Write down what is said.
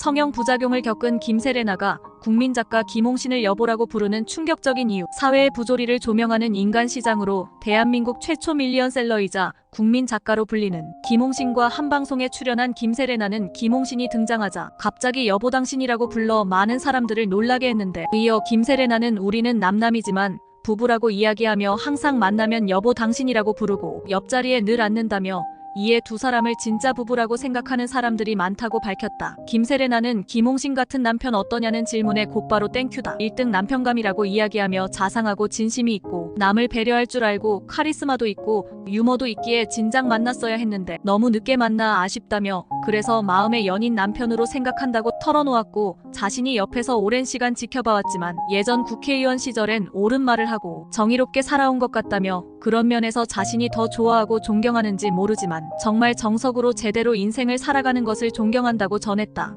성형 부작용을 겪은 김세레나가 국민 작가 김홍신을 여보라고 부르는 충격적인 이유. 사회의 부조리를 조명하는 인간 시장으로 대한민국 최초 밀리언셀러이자 국민 작가로 불리는 김홍신과 한 방송에 출연한 김세레나는 김홍신이 등장하자 갑자기 여보 당신이라고 불러 많은 사람들을 놀라게 했는데 이어 김세레나는 우리는 남남이지만 부부라고 이야기하며 항상 만나면 여보 당신이라고 부르고 옆자리에 늘 앉는다며 이에 두 사람을 진짜 부부라고 생각하는 사람들이 많다고 밝혔다. 김세레나는 김홍신 같은 남편 어떠냐는 질문에 곧바로 땡큐다. 1등 남편감이라고 이야기하며 자상하고 진심이 있고 남을 배려할 줄 알고 카리스마도 있고 유머도 있기에 진작 만났어야 했는데 너무 늦게 만나 아쉽다며 그래서 마음의 연인 남편으로 생각한다고 털어놓았고 자신이 옆에서 오랜 시간 지켜봐왔지만 예전 국회의원 시절엔 옳은 말을 하고 정의롭게 살아온 것 같다며 그런 면에서 자신이 더 좋아하고 존경하는지 모르지만 정말 정석으로 제대로 인생을 살아가는 것을 존경한다고 전했다.